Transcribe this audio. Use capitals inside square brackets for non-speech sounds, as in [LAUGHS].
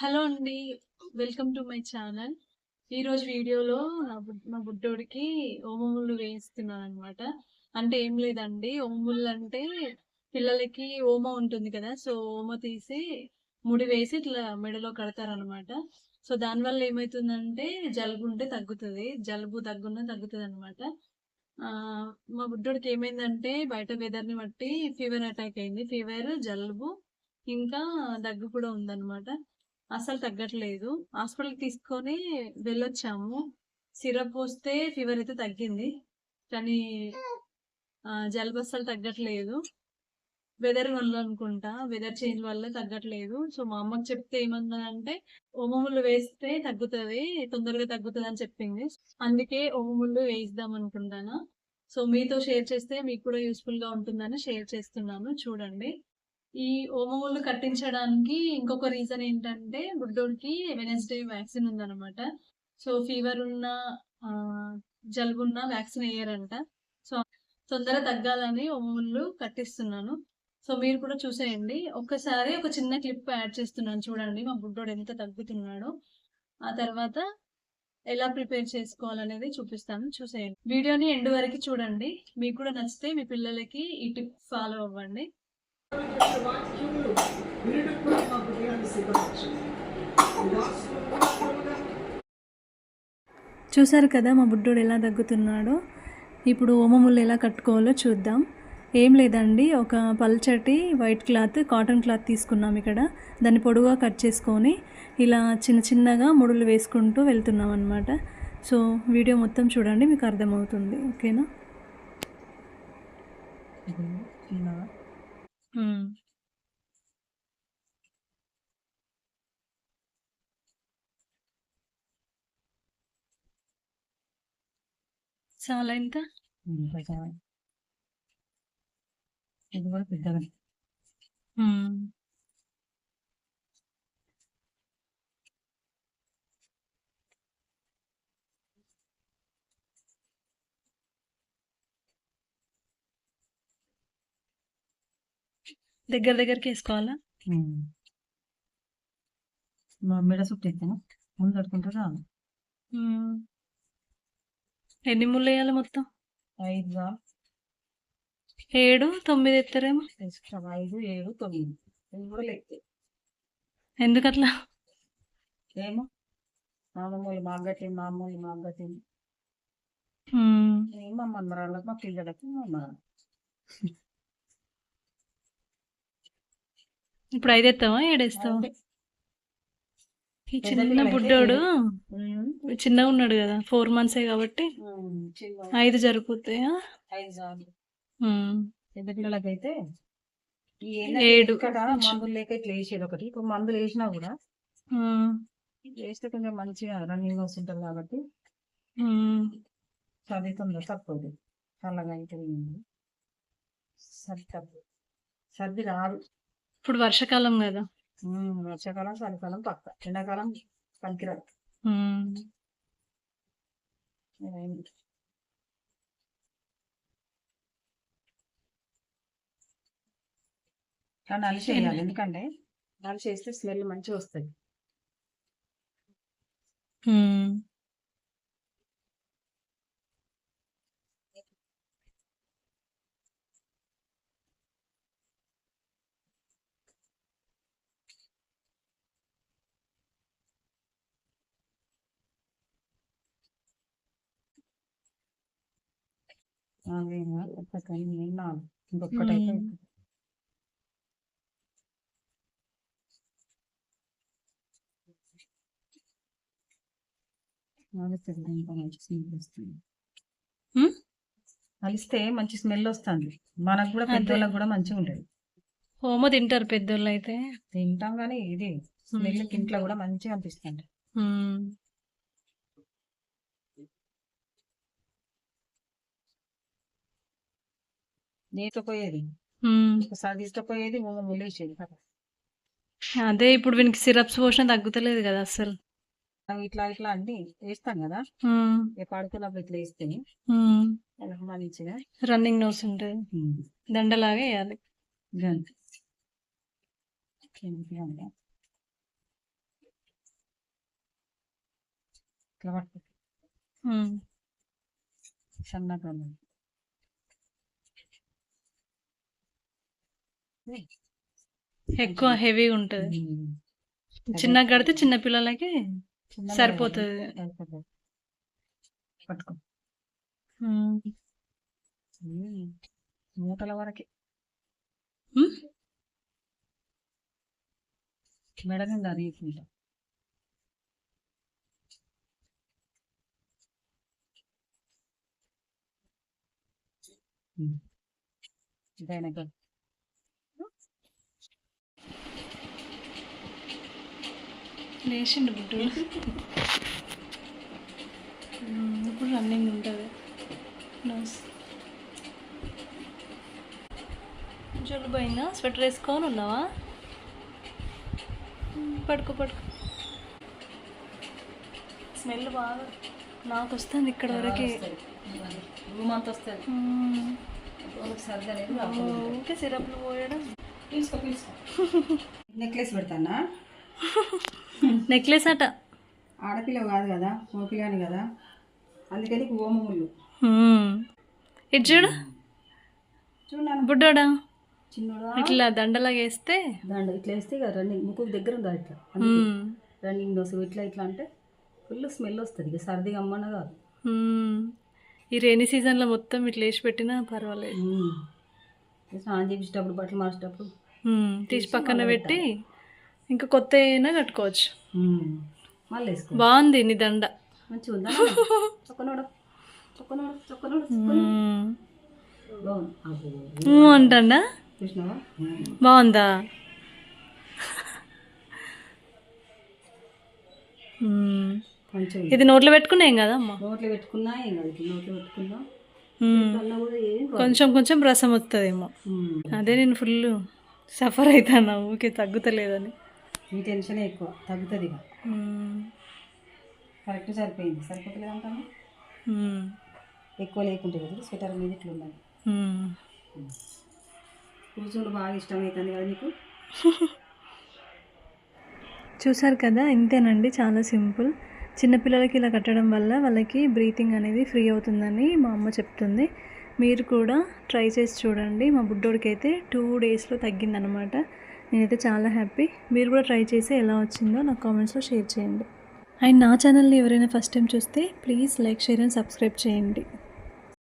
Hello అండి welcome to my channel. ఈరోజు వీడియోలో నా మా బుడ్డోడికి ఓమములు వేయిస్తున్నాను అనమాట అంటే ఏం లేదండి ఓమములు అంటే పిల్లలకి ఓమ ఉంటుంది కదా సో ఓమ తీసి ముడి వేసి ఇట్లా మెడలో కడతారనమాట సో దానివల్ల ఏమవుతుందంటే జలుబు ఉంటే తగ్గుతుంది జలుబు దగ్గున్న తగ్గుతుంది అనమాట మా బుడ్డోడికి ఏమైందంటే బయట వెదర్ని బట్టి ఫీవర్ అటాక్ అయింది. ఫీవర్ జలుబు ఇంకా దగ్గు కూడా ఉందన్నమాట. అసలు తగ్గట్లేదు. హాస్పిటల్కి తీసుకొని వెళ్ళొచ్చాము. సిరప్ పోస్తే ఫీవర్ అయితే తగ్గింది. కానీ జలుబు అస్సలు తగ్గట్లేదు. వెదర్ వల్ల అనుకుంటా వెదర్ చేంజ్ వల్ల తగ్గట్లేదు. సో మా అమ్మకి చెప్తే ఏమన్నానంటే ఓమములు వేస్తే తగ్గుతుంది తొందరగా తగ్గుతుంది అని చెప్పింది. అందుకే ఓమములు వేయిద్దాం అనుకుంటాను. సో మీతో షేర్ చేస్తే మీకు కూడా యూస్ఫుల్గా ఉంటుందని షేర్ చేస్తున్నాను. చూడండి. ఈ ఓమములు కట్టించడానికి ఇంకొక రీజన్ ఏంటంటే బుడ్డోడికి వెనస్డే వ్యాక్సిన్ ఉందన్నమాట. సో ఫీవర్ ఉన్న జలుబు ఉన్న వ్యాక్సిన్ వేయరంట. సో తొందర తగ్గాలని ఓమములు కట్టిస్తున్నాను. సో మీరు కూడా చూసేయండి. ఒక్కసారి ఒక చిన్న క్లిప్ యాడ్ చేస్తున్నాను చూడండి మా బుడ్డోడు ఎంత తగ్గుతున్నాడో. ఆ తర్వాత ఎలా ప్రిపేర్ చేసుకోవాలనేది చూపిస్తాను చూసేయండి. వీడియోని ఎండ్ వరకు చూడండి. మీకు కూడా నచ్చితే మీ పిల్లలకి ఈ టిప్ ఫాలో అవ్వండి. చూసారు కదా మా బుడ్డోడు ఎలా దగ్గుతున్నాడో ఇప్పుడు ఓమములు ఎలా కట్టుకోవాలో చూద్దాం. ఏం లేదండి ఒక పల్చటి వైట్ క్లాత్ కాటన్ క్లాత్ తీసుకున్నాం ఇక్కడ. దాన్ని పొడుగా కట్ చేసుకొని ఇలా చిన్న చిన్నగా ముడులు వేసుకుంటూ వెళ్తున్నాం అనమాట సో వీడియో మొత్తం చూడండి మీకు అర్థమవుతుంది. ఓకేనా? చాలా ఎంత ఇది కూడా పెద్దగా. దగ్గర దగ్గరికి వేసుకోవాలా? మెడ ఎత్తాను ముందు చాలు ఎన్ని ముళ్ళు వేయాలి మొత్తం? ఐదు? ఏడు తొమ్మిది ఎత్తారేమో? ఐదు ఏడు తొమ్మిది. కూడా లెక్క ఎందుకు అట్లా ఏమో మామూలు మాగట్టి మామూలు మాగట్టి ఏమో మనమరాళ్ళకి మా పిల్లలకి మా ఇప్పుడు ఐదు ఎత్తావా? ఏడేస్తావా ఈ చిన్న బుడ్డోడు చిన్నగా ఉన్నాడు కదా ఫోర్ మంత్సే కాబట్టి. ఐదు పెద్ద పిల్లలకైతే ఏడు. మందులు లేక ఇట్లా వేసేది ఒకటి. ఇప్పుడు మందులు వేసినా కూడా వేస్తే కొంచెం మంచిగా రన్నింగ్ వస్తుంటది కాబట్టి సర్ది తొందర తక్కువ చల్లగా అయితే సర్ది తక్కువ సర్ది రాదు. ఇప్పుడు వర్షాకాలం కదా. వర్షాకాలం చలికాలం పక్క. ఎండాకాలం పనికిరాదు. నలిసి వేయాలి ఎందుకంటే నలిసి వేస్తే స్మెల్ మంచిగా వస్తుంది. ఇంకా మంచి స్మెల్ వస్తుంది. మనకు కూడా. పెద్దోళ్ళకి కూడా మంచిగా ఉంటుంది. హోమ తింటారు పెద్దోళ్ళు అయితే. తింటాం కానీ ఇది స్మెల్ ఇంట్లో కూడా మంచిగా అనిపిస్తుంది. నీతో పోయేది. ఒకసారి తీసుకుపోయేది కదా. అదే ఇప్పుడు వీనికి సిరప్స్ పోసినా తగ్గుతలేదు కదా అసలు ఇట్లా ఇట్లా అన్ని వేస్తాం కదా. పడుకున్నప్పుడు ఇట్లా వేస్తే. మంచిగా రన్నింగ్ నోస్ ఉంటుంది దండలాగా వేయాలి. ఇట్లా పట్టుకో. ఉమ్. సన్నగా ఎక్కువ హెవీగా ఉంటుంది. ఉమ్. చిన్నగా కడితే చిన్న పిల్లలకి సరిపోతుంది. మూటల వరకే. మెడ నిండా రీకుంటా ఇదైనా లేచిండు బుడ్డు. ఇప్పుడు రన్నింగ్ ఉంటుంది. నైస్ జలుబు అయిందా? స్వెటర్ వేసుకొని ఉన్నావా? పడుకో పడుకో. స్మెల్ బాగా. నాకు వస్తుంది ఇక్కడ వరకు. రూమ్ అంతా వస్తుంది. ఊకే సిరప్లు పోయడం. తీసుకో తీసుకో. [LAUGHS] నెక్లెస్ పెడతానా? [LAUGHS] నెక్లెస్ అట. ఆడపిల్ల కాదు కదా మోపిల్లాని కదా. అందుకని ఓమములు ఉమ్. ఇటు చూడు. చూడన్నాను బుడ్డోడా? చిన్నోడా? ఇట్లా దండలాగా వేస్తే? దండ ఇట్లా వేస్తే ఇక రన్నింగ్ ముక్కు దగ్గర ఉందా ఇట్లా. రన్నింగ్ డోస్ ఇట్లా ఇట్లా అంటే ఫుల్ స్మెల్ వస్తుంది. ఇక సర్ది అమ్మన్న కాదు. ఈ రైనీ సీజన్లో మొత్తం ఇట్లా వేసి పెట్టినా పర్వాలేదు. స్నానం చేపించేటప్పుడు బట్టలు మార్చేటప్పుడు. తీసి పక్కన పెట్టి ఇంకా కొత్త అయినా కట్టుకోవచ్చు. మళ్ళీ బాగుంది నీ దండ. మ్మ్. బాగుంది. ఇది నోట్లో పెట్టుకున్నాం కదా అమ్మ నోట్లో పెట్టుకున్నా ఏం కాదు నోట్లో పెట్టుకున్నా. కొంచెం కొంచెం రసం వస్తుందేమో. అదే నేను ఫుల్ సఫర్ అవుతాను ఊకే తగ్గుతలేదని. ఈ టెన్షనే ఎక్కువ తగ్గుతుంది ఇక. కరెక్ట్ సరిపోయింది. సరిపోతలేదు అంటాను మ్మ్. ఎక్కువ లేకుంటే కదా స్వెటర్ మీద ఇట్లా మ్మ్. కూర్చోడు బాగా ఇష్టం అవుతుంది కదా నీకు? చూసారు కదా ఇంతేనండి చాలా సింపుల్. చిన్నపిల్లలకి ఇలా కట్టడం వల్ల వాళ్ళకి బ్రీతింగ్ అనేది ఫ్రీ అవుతుందని మా అమ్మ చెప్తుంది. మీరు కూడా ట్రై చేసి చూడండి. మా బుడ్డోడికి అయితే టూ డేస్లో తగ్గిందనమాట నేనైతే చాలా హ్యాపీ. మీరు కూడా ట్రై చేసి ఎలా వచ్చిందో నాకు కామెంట్స్లో షేర్ చేయండి. అండ్ నా ఛానల్ని ఎవరైనా ఫస్ట్ టైం చూస్తే please like share and subscribe చేయండి.